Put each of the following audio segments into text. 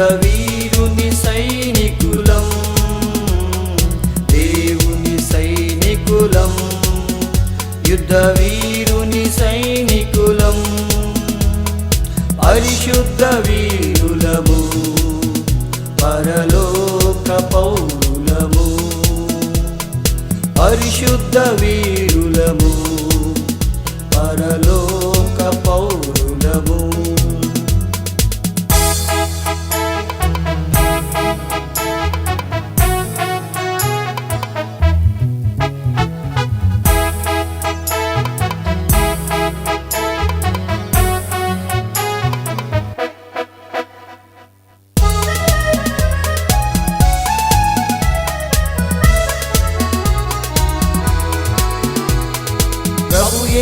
యుద్ధ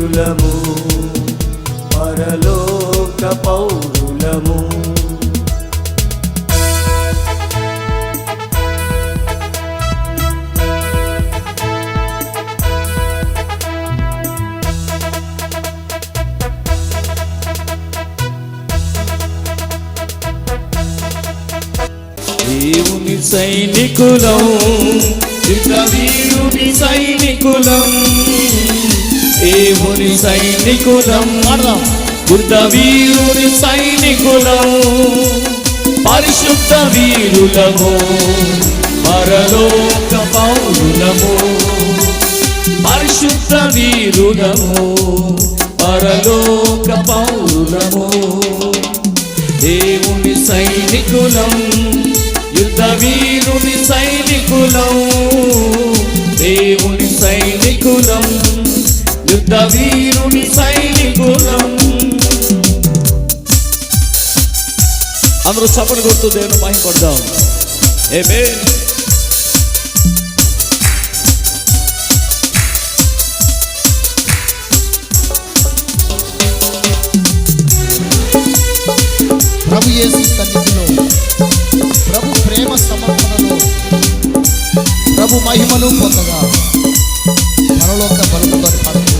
వీరులము పరలోక పౌరులము. దేవుని సైనికులం యుద్ధ వీరుని సైనికులం. దేవుని సైనికులం అర్థం యుద్ధ వీరుని సైనికులం పరిశుద్ధ వీరులము పరలోక పౌరులము పరిశుద్ధ వీరులము పరలోక పౌరులము. దేవుని సైనికులం యుద్ధ వీరుని సైనికులం దేవుని సైనికులం యుద్ధ వీరుని సైనికులం. అందరూ చప్పటి కొడుతూ దేవుని మహిమపడదాం ఏమే ప్రభు యేసు సన్నిధిలో ప్రభు ప్రేమ సమర్పణలో ప్రభు మహిమను పొందగా పరలోక బలముతో పడుతూ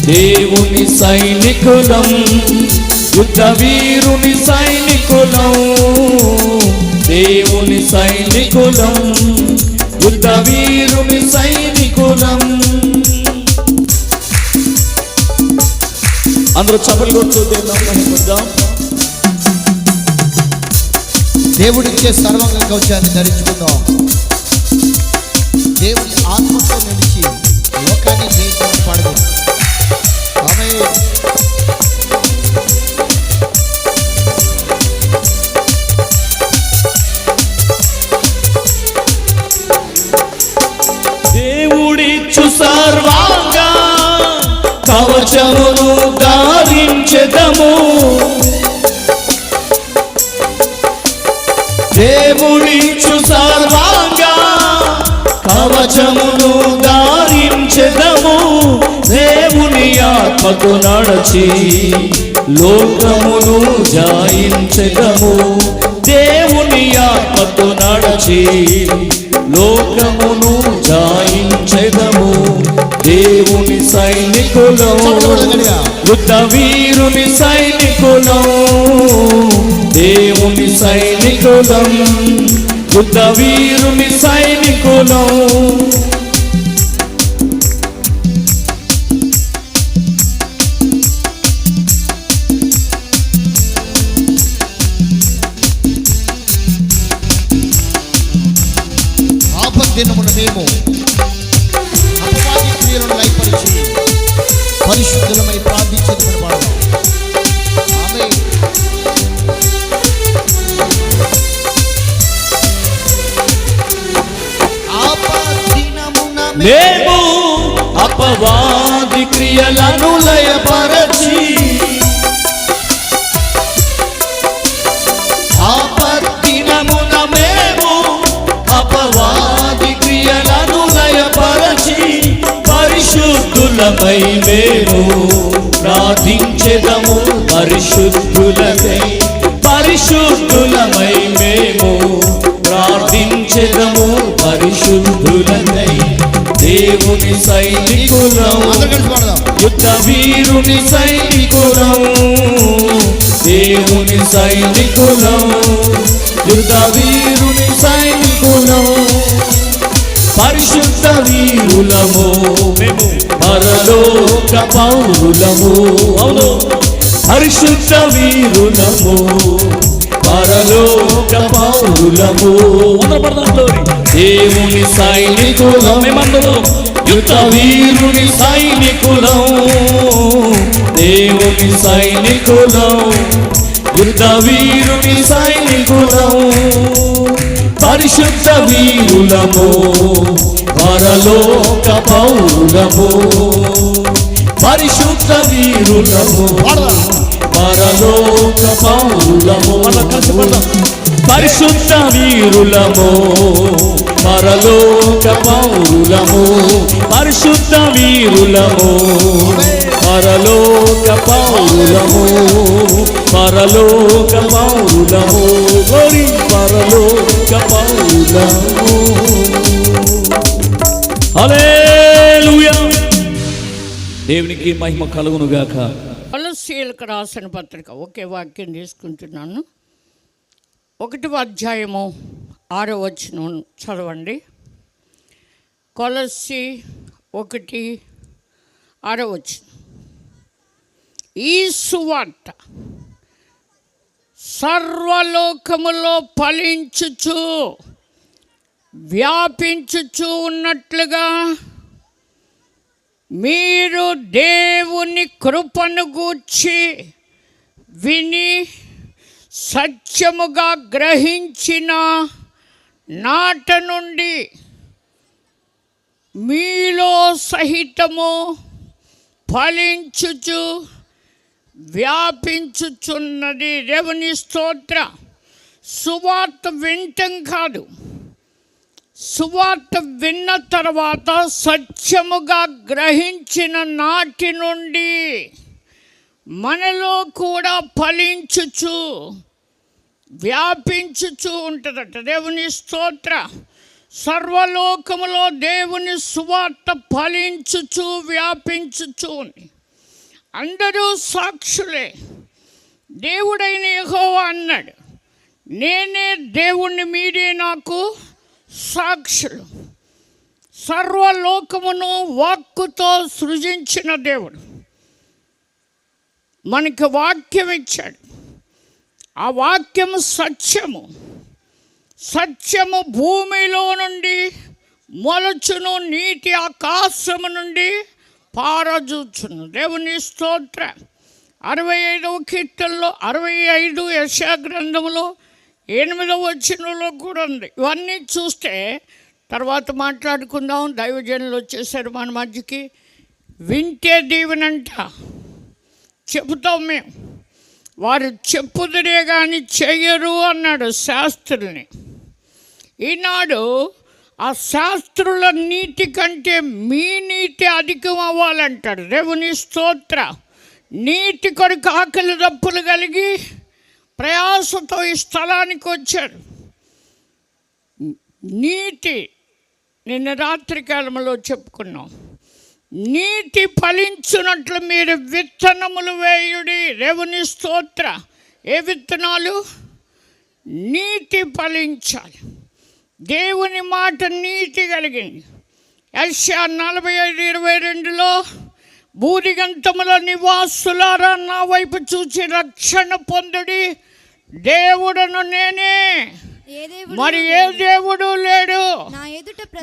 దేవుని సైనికులం యుద్ధ వీరుని సైనికులం దేవుని సైనికులం యుద్ధ వీరుని సైనికులం. అందరూ చపలు కొడుతూ దేవుని దేవుడిచ్చే సర్వంగ కవచాన్ని ధరించుకుందాం. నడచి లోకమును జాయించగము దేవుని ఆత్మతో నడచి లోకమును జాయించగము దేవుని సైనికులం యుద్ధ వీరుని సైనికులం దేవుని సైనికులం యుద్ధ వీరుని సైనికులం క్రియలను లయపరచి ఆపత్తినమున మేము అపవాది క్రియలను లయపరచి పరిశుద్ధులపై మేము ప్రార్థించెదము పరిశుద్ధులపై పరిశుద్ధులమై మేము ప్రార్థించెదము పరిశుద్ధులకై దేవుని సైనికులం యుద్ధ వీరుని సైనికులం దేవుని సైనికులం యుద్ధ వీరుని సైనికులం. పరిశుద్ధ వీరులము మేము పరలోక పౌరులము. అవును. పరిశుద్ధ వీరులము పరలోక పౌరులము. దేవుని సైనికులం. మేమందరం యుద్ధ వీరుని సైనికులం దేవుని సైనికులం యుద్ధ వీరుని సైనికులం. పరిశుద్ధ వీరులము పరలోక పౌరులము పరిశుద్ధ వీరులము పరలోక పౌరులము పరిశుద్ధ వీరులము పరలోక పౌరులము పరిశుద్ధ వీరులము. పరలోక పౌరులము పరలోక పౌరులము గోరి పరలోక పౌరులము హల్లెలూయా! దేవునికి మహిమ కలుగును గాక కొలసీలకు రాసిన పత్రిక ఒకే వాక్యం తీసుకుంటున్నాను. ఒకటి అధ్యాయము ఆరో వచ్చిన చదవండి. కొలసి ఒకటి ఆరో వచ్చిన ఈ సువార్త సర్వలోకములో ఫలించుచు వ్యాపించుచు ఉన్నట్లుగా మీరు దేవుని కృపను గూర్చి విని సత్యముగా గ్రహించిన నాట నుండి మీలో సహితము ఫలించుచు వ్యాపించుచున్నది దేవుని స్తోత్ర. సువార్త వింటం కాదు. సువార్త విన్న తర్వాత సత్యముగా గ్రహించిన నాటి నుండి మనలో కూడా ఫలించుచు వ్యాపించుచు ఉంటుందట. దేవుని స్తోత్ర. సర్వలోకములో దేవుని సువార్త ఫలించుచూ వ్యాపించుచూ ఉంది. అందరూ సాక్షులే. దేవుడైన యహోవా అన్నాడు. నేనే దేవుణ్ణి మీరే నాకు సాక్షులు. సర్వలోకమును వాక్కుతో సృజించిన దేవుడు. మనకి వాక్యం ఇచ్చాడు ఆ వాక్యము సత్యము. సత్యము భూమిలో నుండి మొలచును నీటి ఆకాశము నుండి పారజూచును. దేవుని స్తోత్ర. అరవై ఐదవ కీర్తనలో అరవై ఐదు యశా గ్రంథంలో ఎనిమిదవ వచ్చినలో కూడా ఉంది. ఇవన్నీ చూస్తే తర్వాత మాట్లాడుకుందాం. దైవజనులు వచ్చేసారు మన మధ్యకి. వింటే దీవెనంట. చెబుతాం మేము. వారు చెప్పుదరే కానీ చెయ్యరు అన్నాడు శాస్త్రుల్ని. ఈనాడు ఆ శాస్త్రుల నీతి కంటే మీ నీతి అధికం అవ్వాలంటాడు. దేవుని స్తోత్ర. నీతి కొరకు ఆకలి దప్పులు కలిగి ప్రయాసతో ఈ స్థలానికి వచ్చారు. నీతి నిన్న రాత్రి కాలంలో చెప్పుకున్నాం. నీతి ఫలించున్నట్లు మీరు విత్తనములు వేయుడి. దేవుని స్తోత్ర. ఏ విత్తనాలు? నీతి ఫలించాలి. దేవుని మాట నీతి కలిగింది. యశ్యా నలభై ఐదు ఇరవై రెండులో భూరిగంతముల నివాసులారా నా వైపు చూచి రక్షణ పొందుడి. దేవుడను నేనే. మరి ఏ దేవుడు లేడు?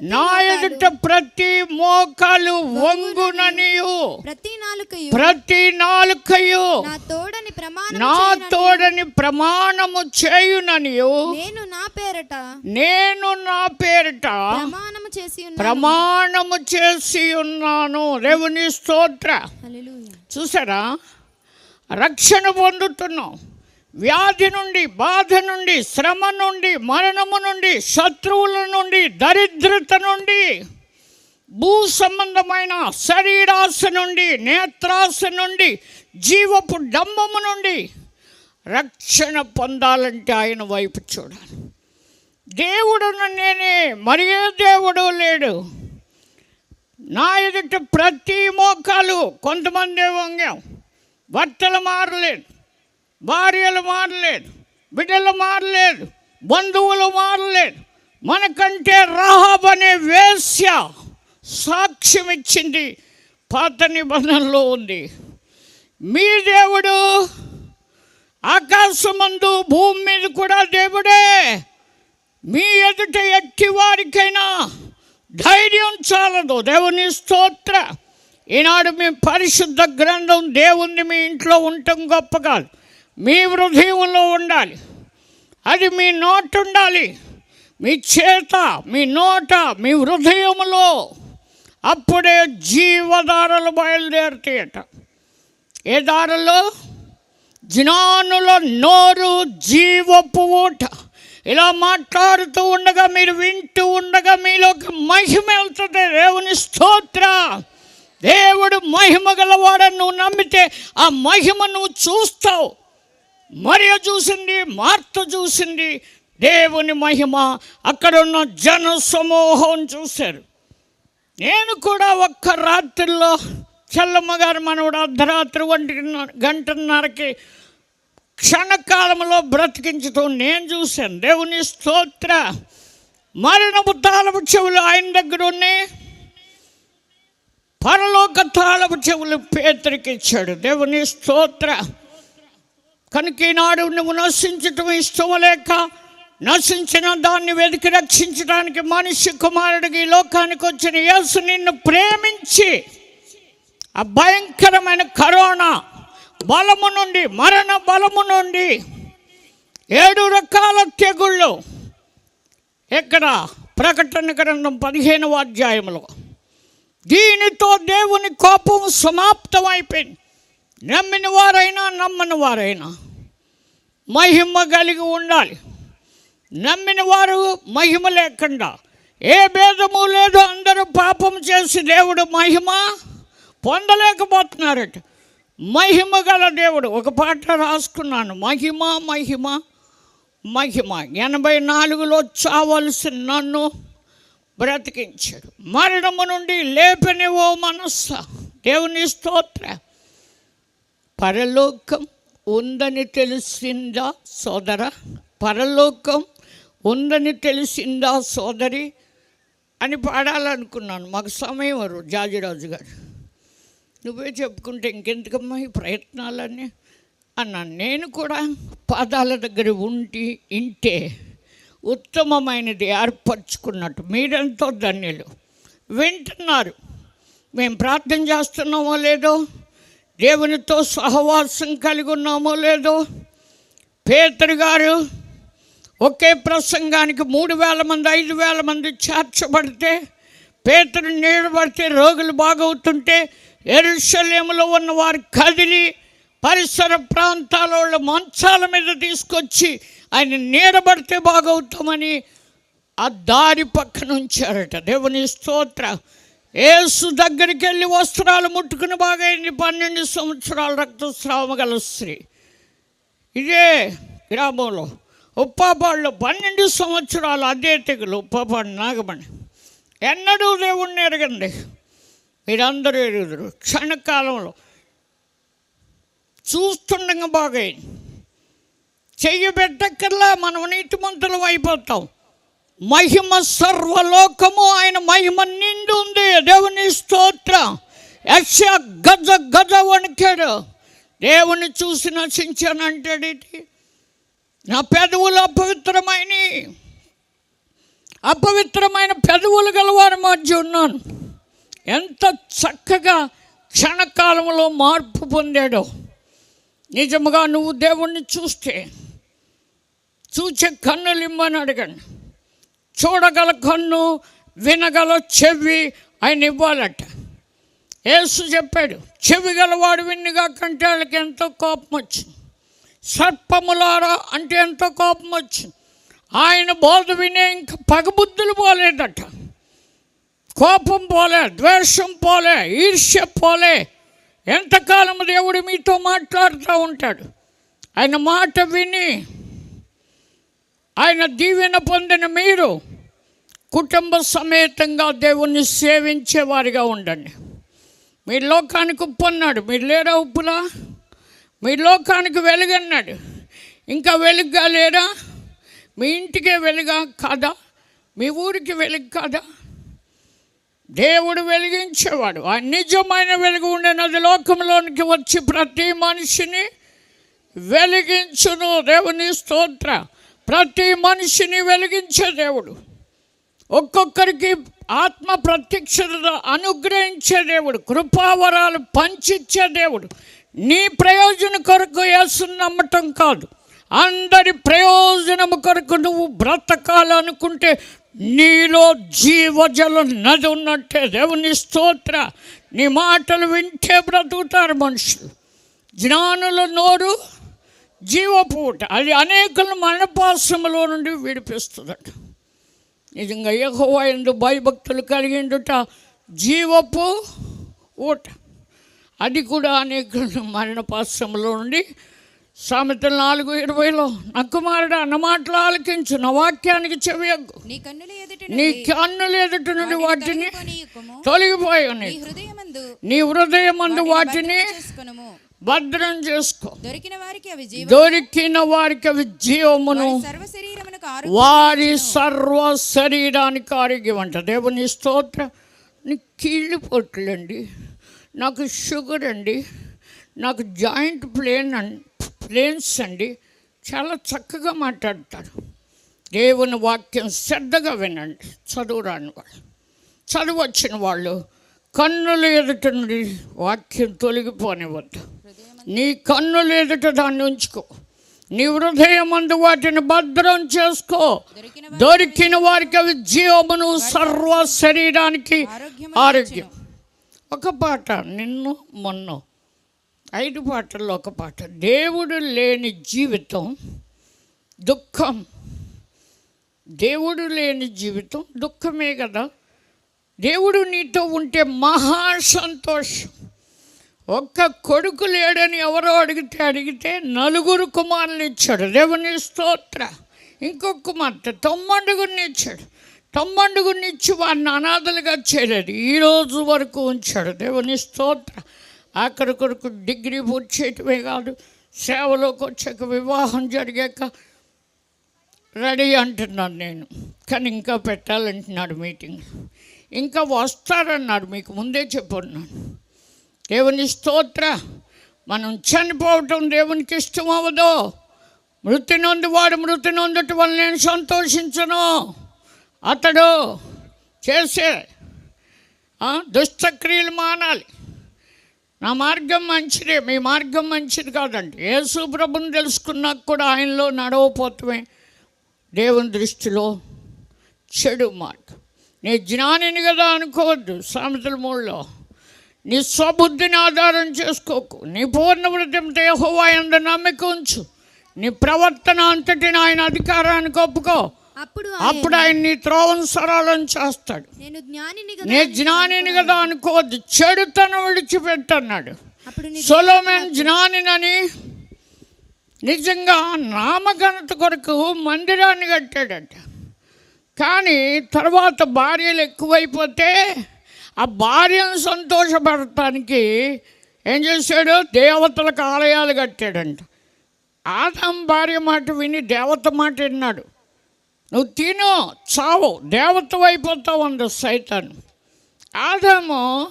నా ఎదుట ప్రతి మోకాలు, వంగుననియు. ప్రతి నాలుకయు. ప్రతి నాలుకయు. నా తోడని ప్రమాణం నా చేయనని తోడని ప్రమాణము చేయుననియు. నేను నా పేరట. నేను నా పేరిట ప్రమాణము చేసి ఉన్నాను ప్రమాణము చేసి ఉన్నాను దేవుని స్తోత్ర. చూసారా? రక్షణ పొందుతున్నాం. వ్యాధి నుండి బాధ నుండి శ్రమ నుండి మరణము నుండి శత్రువుల నుండి దరిద్రత నుండి భూ సంబంధమైన శరీరాశ నుండి నేత్రాశ నుండి జీవపు డంబము నుండి రక్షణ పొందాలంటే ఆయన వైపు చూడాలి. దేవుడును నేనే మరి ఏ దేవుడు లేడు? నా ఎదుట ప్రతి మోకాలు కొంతమంది వంగాం భర్తలు మారలేదు. భార్యలు మారలేదు బిడ్డలు మారలేదు బంధువులు మారలేదు. మనకంటే రాహబ్ అనే వేశ్య సాక్ష్యం ఇచ్చింది. పాత నిబంధనలో ఉంది. మీ దేవుడు ఆకాశమందు భూమి మీద కూడా దేవుడే. మీ ఎదుట ఎట్టి వారికైనా ధైర్యం చాలదు. దేవుని స్తోత్ర. ఈనాడు మీ పరిశుద్ధ గ్రంథం దేవుణ్ణి మీ ఇంట్లో ఉండటం గొప్ప కాదు. మీ హృదయంలో ఉండాలి. అది మీ నోట ఉండాలి. మీ చేత మీ నోట మీ హృదయంలో అప్పుడే జీవధారలు బయలుదేరుతాయట. ఏ దారలో? జ్ఞానుల నోరు జీవపు ఊట. ఇలా మాట్లాడుతూ ఉండగా మీరు వింటూ ఉండగా మీలోకి మహిమ వెళ్తుంది. దేవుని స్తోత్ర. దేవుడు మహిమ గలవాడని నువ్వు నమ్మితే ఆ మహిమ నువ్వు చూస్తావు. మరియ చూసింది మార్త చూసింది దేవుని మహిమ అక్కడ ఉన్న జన సమూహం చూశారు. నేను కూడా ఒక్క రాత్రిలో చల్లమ్మ గారు మనవడు అర్ధరాత్రి ఒంటి గంటన్నరకి క్షణకాలంలో బ్రతికించటం నేను చూశాను. దేవుని స్తోత్ర. మరణపు తాళపు చెవులు ఆయన దగ్గర ఉన్నాయి. పరలోక తాళపు చెవులు పేతరికి ఇచ్చాడు. దేవుని స్తోత్ర. కనుక ఈనాడు నువ్వు నశించటం ఇష్టం లేక నశించిన దాన్ని వెతికి రక్షించడానికి మనిషి కుమారుడికి ఈ లోకానికి వచ్చిన యేసు నిన్ను ప్రేమించి ఆ భయంకరమైన కరోనా బలము నుండి మరణ బలము నుండి ఏడు రకాల తెగుళ్ళు ఇక్కడ ప్రకటన గ్రంథం పదిహేనవ అధ్యాయంలో దీనితో దేవుని కోపం సమాప్తమైపోయింది. నమ్మిన వారైనా నమ్మని వారైనా మహిమ కలిగి ఉండాలి. నమ్మిన వారు మహిమ లేకుండా ఏ భేదము లేదు అందరూ పాపం చేసి దేవుడు మహిమ పొందలేకపోతున్నారట. మహిమ గల దేవుడు ఒక పాట రాసుకున్నాను మహిమ మహిమ మహిమ. ఎనభై నాలుగులో చావలసిన నన్ను బ్రతికించాడు. మరణము నుండి లేపనివో మనస్స దేవుని స్తోత్ర. పరలోకం ఉందని తెలిసిందా సోదర? పరలోకం ఉందని తెలిసిందా సోదరి? అని పాడాలనుకున్నాను. మాకు సమయం వారు జాజిరాజు గారు. నువ్వే చెప్పుకుంటే ఇంకెందుకమ్మా ఈ ప్రయత్నాలన్నీ? అన్నాను. నేను కూడా పాదాల దగ్గర ఉండి ఇంటే ఉత్తమమైనది ఏర్పరచుకున్నట్టు. మీరెంతో ధన్యులు. వింటున్నారు. మేము ప్రార్థన చేస్తున్నామో లేదో దేవునితో సహవాసం కలిగి ఉన్నామో లేదో పేతరు గారు ఒకే ప్రసంగానికి మూడు వేల మంది ఐదు వేల మంది చేర్చబడితే పేతురు నీడబడితే రోగులు బాగవుతుంటే ఎరుశల్యంలో ఉన్న వారు కదిలి పరిసర ప్రాంతాల వాళ్ళ మంచాల మీద తీసుకొచ్చి ఆయన నీడబడితే బాగవుతామని ఆ దారి పక్కన ఉంచారట దేవుని స్తోత్ర. ఏసు దగ్గరికి వెళ్ళి వస్త్రాలు ముట్టుకుని బాగైంది పన్నెండు సంవత్సరాల రక్తస్రావం గల స్త్రీ. ఇదే గ్రామంలో ఉప్పాపాడులో పన్నెండు సంవత్సరాలు అదే తెగులు ఉప్పాపాడు నాగమణి. ఎన్నడూ దేవుణ్ణి ఎరగండి మీరందరూ ఎరుగుదరు క్షణకాలంలో చూస్తుండగా బాగైంది చెయ్యి పెట్టక్కర్లా మనం నీతిమంతులం అయిపోతాం. మహిమ సర్వలోకము ఆయన మహిమ ఉంది దేవుని స్తోత్ర. యక్ష గజ గజ వణికాడు. దేవుని చూసి నశించానంటాడేటి నా పెదవులు అపవిత్రమైన అపవిత్రమైన పెదవులు గలవారి మధ్య ఉన్నాను. ఎంత చక్కగా క్షణకాలంలో మార్పు పొందాడో. నిజముగా నువ్వు దేవుణ్ణి చూస్తే చూచే కన్నులు ఇమ్మని అడగండి చూడగల కన్ను వినగల చెవి ఆయన ఇవ్వాలట. యేసు చెప్పాడు చెవి గలవాడు విన్నిగా కంటే వాళ్ళకి ఎంతో కోపం వచ్చింది. సర్పములారా అంటే ఎంతో కోపం వచ్చింది. ఆయన బోధ వినే ఇంకా పగబుద్ధులు పోలేదట. కోపం పోలే ద్వేషం పోలే ఈర్ష్య పోలే. ఎంతకాలం దేవుడు మీతో మాట్లాడుతూ ఉంటాడు. ఆయన మాట విని ఆయన దీవెన పొందిన మీరు కుటుంబ సమేతంగా దేవుణ్ణి సేవించేవారిగా ఉండండి. మీ లోకానికి ఉప్పు అన్నాడు. మీరు లేరా ఉప్పులా? మీ లోకానికి వెలుగన్నాడు ఇంకా వెలుగుగా లేరా? మీ ఇంటికే వెలుగా కాదా? మీ ఊరికి వెలుగు కాదా? దేవుడు వెలిగించేవాడు. ఆ నిజమైన వెలుగు ఉండే నది లోకంలోనికి వచ్చి ప్రతి మనిషిని వెలిగించును. దేవుని స్తోత్ర. ప్రతి మనిషిని వెలిగించే దేవుడు. ఒక్కొక్కరికి ఆత్మ ప్రత్యక్షత అనుగ్రహించే దేవుడు కృపావరాలు పంచిచ్చే దేవుడు. నీ ప్రయోజన కొరకు యేసుని నమ్మటం కాదు. అందరి ప్రయోజనము కొరకు నువ్వు బ్రతకాలనుకుంటే నీలో జీవజల నది ఉన్నట్టే. దేవుని స్తోత్ర. నీ మాటలు వింటే బ్రతుకుతారు మనుషులు. జ్ఞానుల నోరు జీవపూట. అది అనేకులను మరణపాశ్రమలో నుండి విడిపిస్తుందట. నిజంగా యెహోవా ఎందు భయభక్తులు కలిగిండుట జీవపు ఊట. అది కూడా అనేకులను మరణపాశ్రమలో నుండి సామెతలు నాలుగు ఇరవైలో నా కుమారుడు అన్న మాటలు ఆలకించు నా వాక్యానికి చెవియగ్గు నీ కన్నుల ఎదుట నుండి వాటిని. తొలగిపోయి నీ హృదయమందు నీ హృదయమందు వాటిని భద్రం చేసుకో. దొరికిన వారికి అవి దొరికిన వారికి అవి జీవమును. వారి సర్వ శరీరానికి ఆరోగ్యం అంట దేవుని స్తోత్ర. నీకు కీళ్ళు పొట్లండి. నాకు షుగర్ అండి. నాకు జాయింట్ ప్లేన్ అండి ప్లేన్స్ అండి. చాలా చక్కగా మాట్లాడతారు. దేవుని వాక్యం శ్రద్ధగా వినండి. చదువు రాని వాళ్ళు. చదువు వచ్చిన వాళ్ళు కన్నుల ఎదుట నుండి వాక్యం తొలగిపోనివద్దు నీ కన్నుల ఎదుట దాన్ని ఉంచుకో. నీ హృదయం అందు వాటిని భద్రం చేసుకో. దొరికిన వారికి అవి జీవమును సర్వ శరీరానికి ఆరోగ్యం. ఒక పాట నిన్ను మొన్న. ఐదు పాటల్లో ఒక పాట. దేవుడు లేని జీవితం దుఃఖం. దేవుడు లేని జీవితం దుఃఖమే కదా. దేవుడు నీతో ఉంటే మహా సంతోషం. ఒక్క కొడుకు లేడని ఎవరో అడిగితే అడిగితే నలుగురు కుమారులు ఇచ్చాడు. దేవుని స్తోత్ర. ఇంకొక కుమార్తె తొమ్మండుగురిని ఇచ్చాడు. తొమ్మండుగురిని ఇచ్చి వారిని అనాథలుగా చేయలేదు ఈరోజు వరకు ఉంచాడు. దేవుని స్తోత్ర. ఆఖరి కొరకు డిగ్రీ పూర్తి చేయటమే కాదు సేవలోకి వచ్చాక వివాహం జరిగాక రెడీ అంటున్నాను నేను. కానీ ఇంకా పెట్టాలంటున్నాడు మీటింగ్. ఇంకా వస్తారన్నారు మీకు ముందే చెప్పున్నాను. దేవుని స్తోత్ర మనం చనిపోవటం దేవునికి ఇష్టం అవ్వదు మృతి నొంది వాడు మృతి నొందటి వల్ల నేను సంతోషించను. అతడు చేసే దుష్టక్రియలు మానాలి. నా మార్గం మంచిదే మీ మార్గం మంచిది కాదండి. యేసు ప్రభుని తెలుసుకున్నాక కూడా ఆయనలో నడవపోతమే దేవుని దృష్టిలో చెడు మార్గం. నీ జ్ఞానిని కదా అనుకోవద్దు సామెతల మూడులో నీ స్వబుద్ధిని ఆధారం చేసుకోకు. నీ పూర్ణ వృత్తితో యెహోవా నమ్మిక ఉంచు. నీ ప్రవర్తన అంతటిని ఆయన అధికారానికి ఒప్పుకో. అప్పుడు అప్పుడు ఆయన నీ త్రోవను సరళం చేస్తాడు. నేను జ్ఞానిని నే జ్ఞానిని కదా అనుకోవద్దు. చెడుతనం విడిచిపెట్టన్నాడు. సొలోమెన్ జ్ఞానినని నిజంగా నామఘనత కొరకు మందిరాన్ని కట్టాడట. కానీ తర్వాత భార్యలు ఎక్కువైపోతే ఆ భార్యను సంతోషపడటానికి ఏం చేశాడు? దేవతలకు ఆలయాలు కట్టాడంట. ఆదం భార్య మాట విని దేవత మాట విన్నాడు. నువ్వు తిను చావు దేవత అయిపోతావు అంది సైతాన్. ఆదాము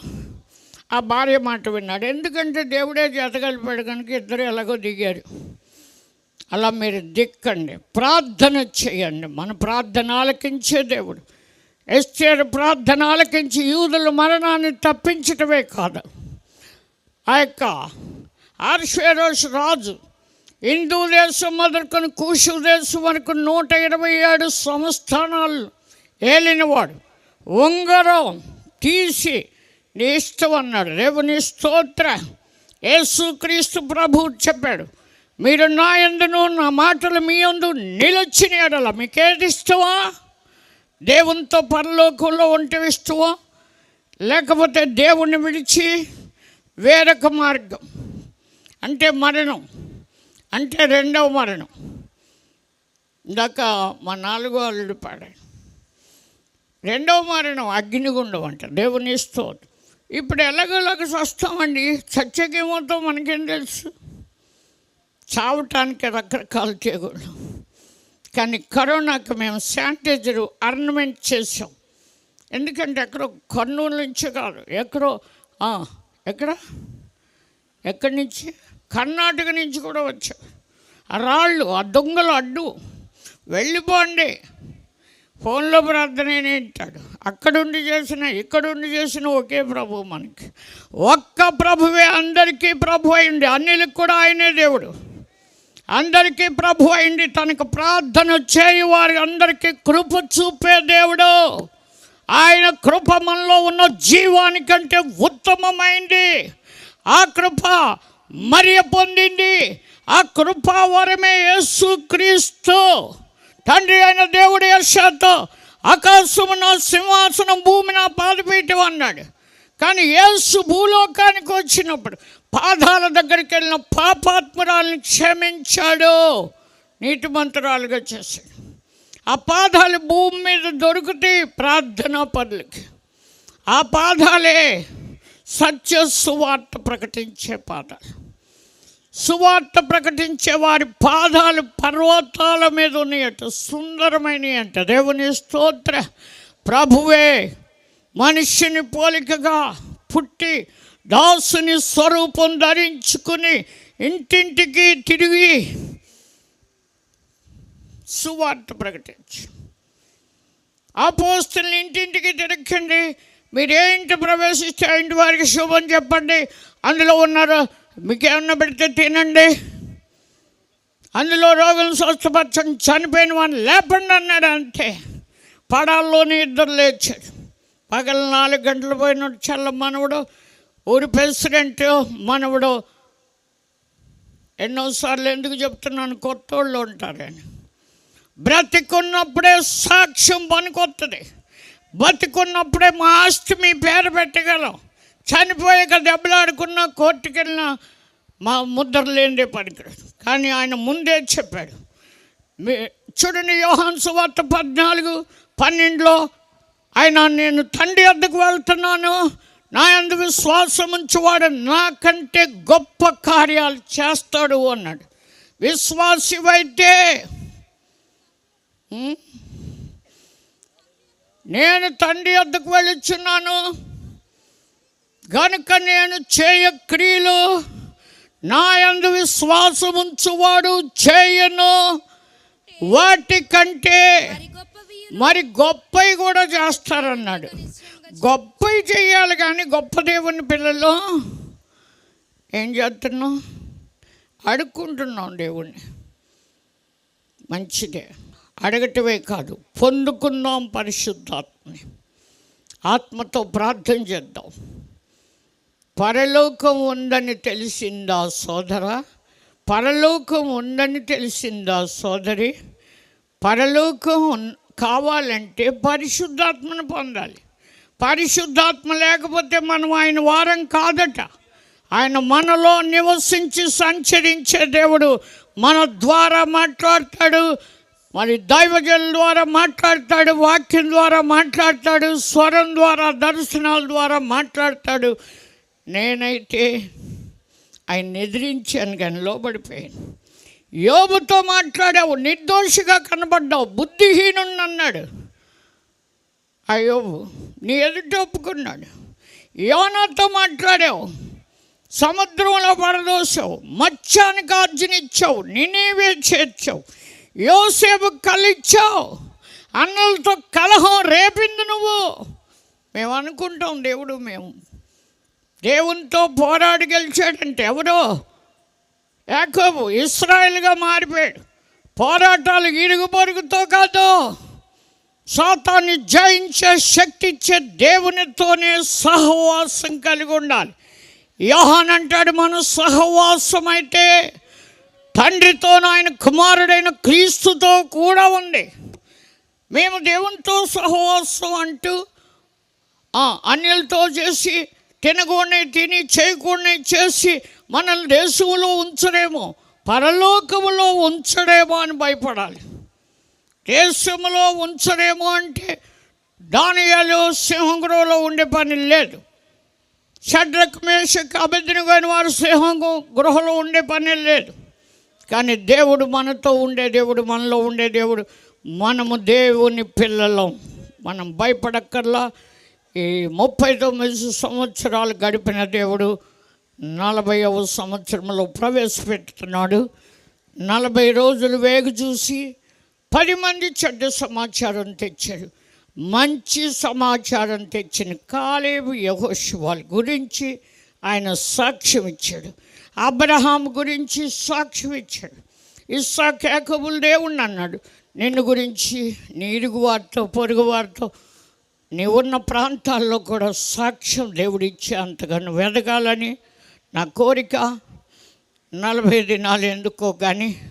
ఆ భార్య మాట విన్నాడు. ఎందుకంటే దేవుడే జతగలిపాడు కనుక ఇద్దరు ఎలాగో దిగారు. అలా మీరు దిక్కండి. ప్రార్థన చేయండి. మన ప్రార్థన ఆలకించే దేవుడు. ఎస్టేర్ ప్రార్థన ఆలకించి యూదుల మరణాన్ని తప్పించటమే కాదు. ఆ యొక్క ఆర్షేరోస్ రాజు హిందూ దేశం మొదలుకొని కూషు దేశం వరకు నూట ఇరవై ఏడు సంస్థానాలు ఏలినవాడు. ఉంగరం తీసి నీ ఇష్టం అన్నాడు. రేపు నీ స్తోత్ర. యేసుక్రీస్తు ప్రభు చెప్పాడు. మీరు నా ఎందును నా మాటలు మీ యందు నిలచిన ఎడల మీకేది ఇష్టమా? దేవునితో పరలోకంలో ఉంటే ఇష్టమా? లేకపోతే దేవుణ్ణి విడిచి వేరొక మార్గం? అంటే మరణం. అంటే రెండవ మరణం. ఇందాక మా నాలుగో అల్లుడు పాడాడు. రెండవ మరణం అగ్నిగుండం అంట. దేవుని ఇస్తూ ఇప్పుడు ఎలాగోలాగ వస్తామండి చచ్చకేమవుతాం మనకేం తెలుసు? చావటానికి రకరకాల తెగుళ్ళు కానీ కరోనాకి మేము శానిటైజర్ ఆర్నమెంట్ చేసాం ఎందుకంటే ఎక్కడో కర్నూలు నుంచి కాదు ఎక్కడో ఎక్కడ? ఎక్కడి నుంచి? కర్ణాటక నుంచి కూడా వచ్చాం. ఆ రాళ్ళు ఆ దొంగలు అడ్డు. వెళ్ళిపోండి. ఫోన్లో ప్రార్థన వింటాడు. అక్కడుండి చేసిన ఇక్కడుండి చేసిన ఒకే ప్రభు మనకి. ఒక్క ప్రభువే అందరికీ ప్రభు అయింది. అన్నిలకు కూడా ఆయనే దేవుడు. అందరికీ ప్రభు అయింది. తనకు ప్రార్థన చేయి వారి అందరికీ కృప చూపే దేవుడు. ఆయన కృప మనలో ఉన్న జీవానికంటే ఉత్తమమైంది. ఆ కృప మరియ పొందింది. ఆ కృపావరమే యేసు క్రీస్తు. తండ్రి అయిన దేవుడు యశాతో ఆకాశము నా సింహాసనం భూమి నా పాదపీఠం అన్నాడు. కానీ యేసు భూలోకానికి వచ్చినప్పుడు పాదాల దగ్గరికి వెళ్ళిన పాపాత్మరాలను క్షమించాడు. నీతిమంతురాలుగా చేశాడు. ఆ పాదాలు భూమి మీద దొరికితే ప్రార్థనా పనులకి. ఆ పాదాలే సత్య సువార్త ప్రకటించే పాదాలు. సువార్త ప్రకటించే వారి పాదాలు పర్వతాల మీద ఉన్నాయట. సుందరమైనవి అంట దేవుని స్తోత్ర. ప్రభువే మనిషిని పోలికగా పుట్టి దాసుని స్వరూపం ధరించుకుని ఇంటింటికి తిరిగి సువార్త ప్రకటించు. అపోస్తుల్ని ఇంటింటికి తిరగండి. మీరు ఏ ఇంటి ప్రవేశిస్తే ఆ ఇంటి వారికి శుభం చెప్పండి. అందులో ఉన్నారు? మీకేమన్నా పెడితే తినండి. అందులో రోగులను స్వస్థపరచండి. చనిపోయిన వాడిని లేపండి అన్నాడు అంతే. పడాల్లోని ఇద్దరు లేచారు. పగల నాలుగు గంటలు పోయినట్టు చల్ల మనవడు ఊరి ప్రెసిడెంట్ మనవడు ఎన్నోసార్లు ఎందుకు చెప్తున్నాను కొత్తోళ్ళు ఉంటారని బ్రతికున్నప్పుడే సాక్ష్యం పనికొస్తుంది బతికున్నప్పుడే మా ఆస్తి మీ పేరు పెట్టగలం. చనిపోయాక దెబ్బలాడుకున్నా కోర్టుకెళ్ళినా మా ముద్ర లేనిదే పనికిరాదు. కానీ ఆయన ముందే చెప్పాడు. మీ చూడండి యోహాన్ సువార్త పద్నాలుగు పన్నెండులో ఆయన నేను తండ్రి వద్దకు వెళ్తున్నాను నా అందు విశ్వాసం ఉంచువాడు నాకంటే గొప్ప కార్యాలు చేస్తాడు అన్నాడు. విశ్వాసివైతే? నేను తండ్రి వద్దకు వెళ్ళుచున్నాను. గనుక నేను చేయ క్రియలు నా యందు విశ్వాసం ఉంచువాడు చేయను. వాటి కంటే మరి గొప్పవి కూడా చేస్తారన్నాడు. గొప్పవి చేయాలి కానీ గొప్ప దేవుని పిల్లలు ఏం చేస్తున్నాం అడుక్కుంటున్నాం దేవుణ్ణి. మంచిదే. అడగటమే కాదు పొందుకుందాం పరిశుద్ధాత్మని. ఆత్మతో ప్రార్థన చేద్దాం. పరలోకం ఉందని తెలిసిందా సోదర? పరలోకం ఉందని తెలిసిందా సోదరి? పరలోకం ఉన్- కావాలంటే పరిశుద్ధాత్మను పొందాలి. పరిశుద్ధాత్మ లేకపోతే మనం ఆయన వారం కాదట. ఆయన మనలో నివసించి సంచరించే దేవుడు మన ద్వారా మాట్లాడతాడు. మరి దైవజల ద్వారా మాట్లాడతాడు వాక్యం ద్వారా మాట్లాడతాడు స్వరం ద్వారా దర్శనాల ద్వారా మాట్లాడతాడు. నేనైతే ఆయన ఎదిరించాను కానీ లోబడిపోయాను. యోబుతో మాట్లాడావు నిర్దోషిగా కనబడ్డావు బుద్ధిహీనుడు అన్నాడు. అయోబు నీ ఎదుట ఒప్పుకున్నాడు. యోనాతో మాట్లాడావు. సముద్రంలో పడదోసావు. మత్స్యానికి ఆర్జనిచ్చావు నినేవే చేర్చావు. యోసేపు కలిచ్చావు అన్నలతో కలహం రేపింది నువ్వు. మేము అనుకుంటాం దేవుడు మేము. దేవునితో పోరాడి గెలిచాడంటే ఎవరో యాకోబు. ఇస్రాయల్గా మారిపోయాడు. పోరాటాలు ఇరుగు పొరుగుతో కాదు. సాతాన్ని జయించే శక్తి ఇచ్చే దేవునితోనే సహవాసం కలిగి ఉండాలి. యోహాన్ అంటాడు మన సహవాసం అయితే తండ్రితో ఆయన కుమారుడైన క్రీస్తుతో కూడా ఉంది. మేము దేవునితో సహవాసం అంటూ అన్యులతో చేసి తినకూడని తిని చేయకూడని చేసి మనల్ని దేశంలో ఉంచడేమో పరలోకములో ఉంచడేమో అని భయపడాలి. దేశంలో ఉంచడేమో అంటే దానియాలు సింహగృహలో ఉండే పని లేదు. షడ్రక్ మేషక్ అభిజ్ఞమైన వారు సింహం గృహలో ఉండే పని లేదు. కానీ దేవుడు మనతో ఉండే దేవుడు మనలో ఉండే దేవుడు మనము దేవుని పిల్లలం. మనం భయపడక్కర్లా. ఈ ముప్పై తొమ్మిది సంవత్సరాలు గడిపిన దేవుడు నలభైవ సంవత్సరంలో ప్రవేశపెడుతున్నాడు నలభై రోజులు వేగు చూసి పది మంది చెడ్డ సమాచారం తెచ్చాడు మంచి సమాచారం తెచ్చిన కాలేబు యహోశివాల గురించి ఆయన సాక్ష్యం ఇచ్చాడు. అబ్రహాం గురించి సాక్ష్యం ఇచ్చాడు. ఇస్సాక్ యాకబుల్ దేవుణ్ణి అన్నాడు. నిన్ను గురించి నీ ఇరుగు వారితో పొరుగు వారితో నీవున్న ప్రాంతాల్లో కూడా సాక్ష్యం దేవుడిచ్చే అంతగా నువ్వు ఎదగాలని నా కోరిక. నలభై దినాలు ఎందుకో కానీ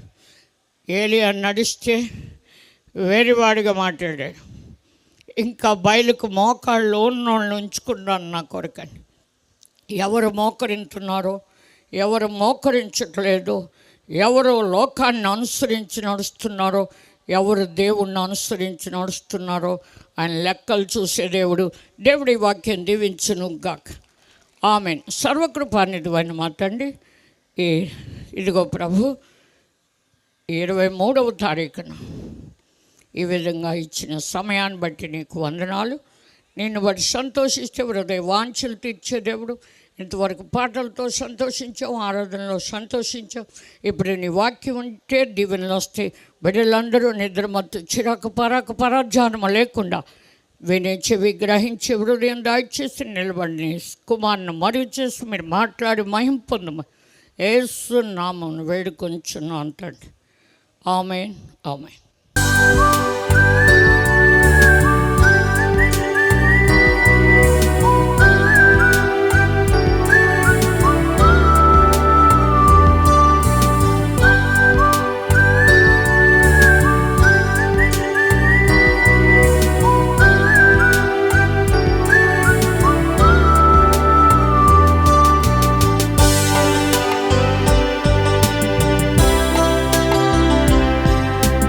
ఏలియా నడిస్తే వేరేవాడిగా మాట్లాడాడు. ఇంకా బయలుకు మోకాళ్ళు ఉన్నోళ్ళని ఉంచుకున్నాను నా కొరకని ఎవరు మోకరింటున్నారో ఎవరు మోకరించట్లేదు ఎవరు లోకాన్ని అనుసరించి నడుస్తున్నారో ఎవరు దేవుణ్ణి అనుసరించి నడుస్తున్నారో ఆయన లెక్కలు చూసే దేవుడు దేవుడి వాక్యం దీవించును గాక. ఆమె సర్వకృపానిధివైన మాటండి ఈ ఇదిగో ప్రభు ఇరవై మూడవ తారీఖున ఈ విధంగా ఇచ్చిన సమయాన్ని బట్టి నీకు వందనాలు. నిన్ను బట్టి సంతోషిస్తే హృదయ వాంఛలు తీర్చే దేవుడు. ఇంతవరకు పాటలతో సంతోషించాం ఆరాధనలో సంతోషించాం ఇప్పుడు నీ వాక్యం ఉంటే దీవెనలు వస్తాయి. బిడ్డలందరూ నిద్రమత్తు చిరాకు పరాకు పరాధ్యానము లేకుండా వినే చెవి గ్రహించి హృదయం దాయిచేసి నిలబడి కుమార్ను మరుగు చేసి మీరు మాట్లాడి మహిం పొందమ. ఏసు నామం వేడుకొంచున్నాం అంటండి ఆమె ఆమె